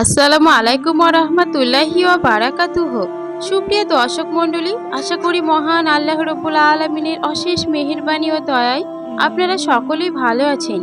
আসসালামু আলাইকুম রহমতুল্লাহি ও বারাকাতুহ সুপ্রিয় দর্শক মণ্ডলী, আশা করি মহান আল্লাহ রব্বুল আলমিনের অশেষ মেহেরবানি ও দয়ায় আপনারা সকলেই ভালো আছেন।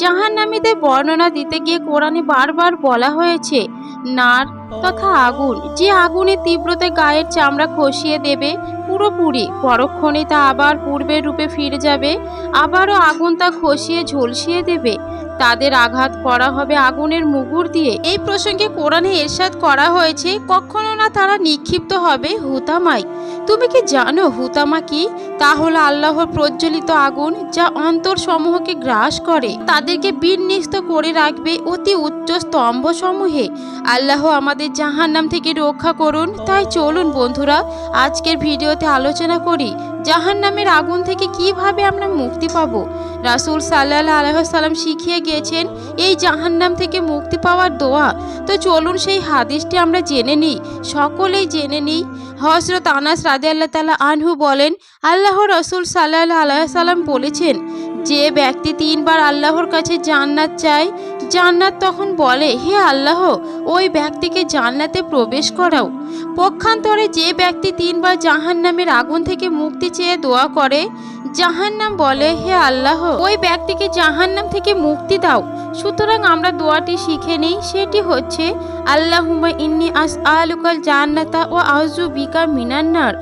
জাহান নামীদের বর্ণনা দিতে গিয়ে কোরআনে বারবার বলা হয়েছে নার তথা আগুন। যে আগুনের তীব্রতে গায়ের চামড়া খসিয়ে দেবে, পুরোপুরি। পরক্ষণে তা আবার পূর্বের রূপে ফিরে যাবে, আবারও আগুন তা খসিয়ে ঝলসিয়ে দেবে। তাদের আঘাত করা হবে আগুনের মুগুর দিয়ে। এই প্রসঙ্গে কোরআনে এরশাদ করা হয়েছে, কখনো না তারা নিক্ষিপ্ত হবে হুতামাই তুমি কি জানো, হুতামা কি? তা হলো আল্লাহর প্রজ্বলিত আগুন যা অন্তর সমূহকে গ্রাস করে, তাদেরকে বিন্যস্ত করে রাখবে অতি উচ্চ স্তম্ভ সমূহে আল্লাহ আমাদের জাহান্নাম থেকে রক্ষা করুন। তাই চলুন বন্ধুরা, আজকের ভিডিওতে আলোচনা করি, জাহান্নামের আগুন থেকে কীভাবে আমরা মুক্তি পাবো? রাসূল সাল্লাহ আলহাম শিখিয়ে গিয়েছেন এই জাহান্নাম থেকে মুক্তি পাওয়ার দোয়া। তো চলুন সেই হাদিসটি আমরা জেনে নিই, সকলেই জেনে নিই। হজরত আনাস রাজে আল্লাহ তালা আনহু বলেন আল্লাহ রসুল সাল্লাহ আলাইসাল্লাম বলেছেন, যে ব্যক্তি তিনবার আল্লাহর কাছে জান্নাত চায়, জান্নাত তখন বলে, হে আল্লাহ, ওই ব্যক্তিকে জান্নাতে প্রবেশ করাও। পক্ষান্তরে যে ব্যক্তি তিনবার জাহান্নামের আগুন থেকে মুক্তি চেয়ে দোয়া করে জাহান্নাম বলে, হে আল্লাহ, ওই ব্যক্তিকে জাহান্নাম থেকে মুক্তি দাও। সুতরাং আমরা দোয়াটি শিখে নেই, সেটি হচ্ছে আল্লাহুমা ইন্নি আস আলুকাল জান্নাতা ও আউজু বিকা মিনান্নার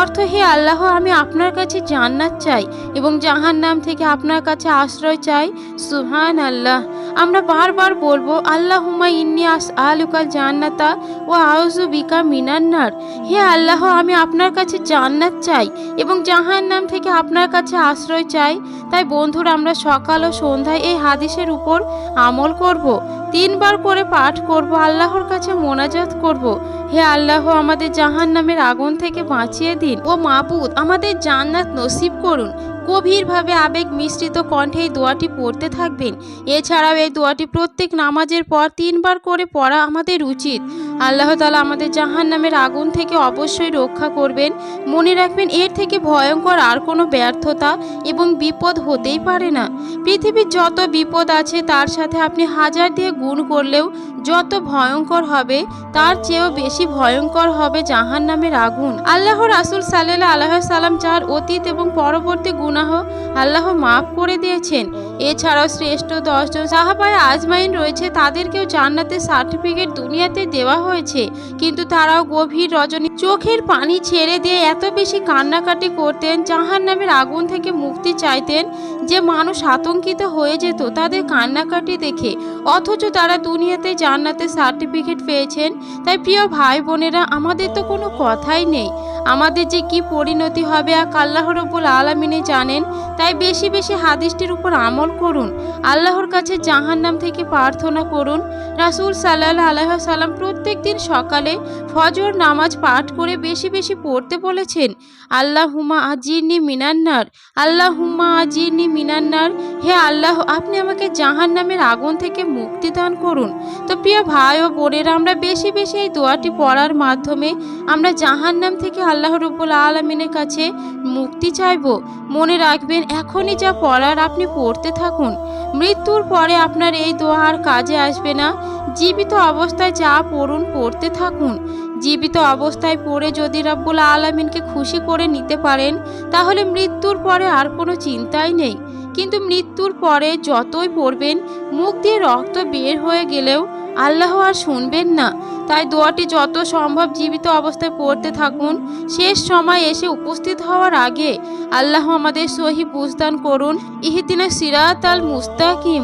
অর্থ, হে আল্লাহ, আমি আপনার কাছে জান্নাত চাই এবং জাহান্নাম থেকে আপনার কাছে আশ্রয় চাই। সুহান আল্লাহ আমরা বারবার বলব আল্লাহুমা ইন্নি আস আলুকাল জান্নাতা ও আউজু বিকা মিনান্নার হে আল্লাহ, আমি আপনার কাছে জান্নাত চাই এবং জাহান্নাম থেকে আপনার কাছে আশ্রয় চাই। তাই বন্ধুরা, আমরা সকাল ও সন্ধ্যায় এই হাদিসের উপর আমল করব, তিনবার করে পাঠ করব, আল্লাহর কাছে মোনাজাত করব। হে আল্লাহ, আমাদের জাহান্নামের আগুন থেকে বাঁচিয়ে দিন। ও মাবুদ, আমাদের জান্নাত নসিব করুন। গভীরভাবে আবেগ মিশ্রিত কণ্ঠে এই দোয়াটি পড়তে থাকবেন। এছাড়াও এই দোয়াটি প্রত্যেক নামাজের পর তিনবার করে পড়া আমাদের উচিত। আল্লাহ তালা আমাদের জাহান নামের আগুন থেকে অবশ্যই রক্ষা করবেন। মনে রাখবেন, এর থেকে ভয়ঙ্কর আর কোনো ব্যর্থতা এবং বিপদ হতেই পারে না। পৃথিবীর যত বিপদ আছে, তার সাথে আপনি হাজার দিয়ে গুণ করলেও যত ভয়ঙ্কর হবে, তার চেয়েও বেশি ভয়ঙ্কর হবে জাহান নামের আগুন। আল্লাহ রাসুল সাল্লাহ আল্লাহ সাল্লাম যার অতীত এবং পরবর্তী গুনাহ আল্লাহ মাফ করে দিয়েছেন। এছাড়াও শ্রেষ্ঠ দশজন সাহাবায় আজমাইন রয়েছে, তাদেরকেও জান্নাতের সার্টিফিকেট দুনিয়াতে দেওয়া হয়েছে। কিন্তু তারাও গভীর রজনী চোখের পানি ছেড়ে দিয়ে এত বেশি কান্নাকাটি করতেন জাহান নামের আগুন থেকে মুক্তি চাইতেন। যে মানুষ আতঙ্কিত হয়ে যেত তাদের কান্নাকাটি দেখে, অথচ তারা দুনিয়াতে জান্নাতের সার্টিফিকেট পেয়েছেন। তাই প্রিয় ভাই বোনেরা আমাদের তো কোনো কথাই নেই। আমাদের যে কি পরিণতি হবে আর আল্লাহ রব্বুল আলমিনে জানেন, তাই বেশি বেশি হাদিসটির উপর আমল করুন। আল্লাহর কাছে জাহান্নাম থেকে প্রার্থনা করুন। রাসূল সাল্লাহ আলাইহ সাল্লাম প্রত্যেক দিন সকালে ফজর নামাজ পাঠ করে বেশি বেশি পড়তে বলেছেন আল্লাহ হুমা আজিরনি মিনান্নার আল্লাহ হুমা আজিরনি মিনান্নার হে আল্লাহ, আপনি আমাকে জাহান্নামের আগুন থেকে মুক্তি দান করুন। তো প্রিয় ভাই ও বোনেরা, আমরা বেশি বেশি এই দোয়াটি পড়ার মাধ্যমে আমরা জাহান্নাম থেকে আল্লাহ রব্বুল আলমিনের কাছে মুক্তি চাইব। মনে রাখবেন, এখনই যা পড়ার আপনি পড়তে থাকুন। মৃত্যুর পরে আপনার এই দোয়া আর কাজে আসবে না। জীবিত অবস্থায় যা পড়ুন, পড়তে থাকুন। জীবিত অবস্থায় পড়ে যদি রব্বুল আলমিনকে খুশি করে নিতে পারেন, তাহলে মৃত্যুর পরে আর কোনো চিন্তাই নেই। কিন্তু মৃত্যুর পরে যতই পড়বেন, মুখ দিয়ে রক্ত বের হয়ে গেলেও আল্লাহ আর শুনবেন না। তাই দোয়াটি যত সম্ভব জীবিত অবস্থায় পড়তে থাকুন। শেষ সময় এসে উপস্থিত হওয়ার আগে আল্লাহ আমাদের সহি বুঝদান করুন। ইহিদিনা সিরাত আল মুস্তাকিম।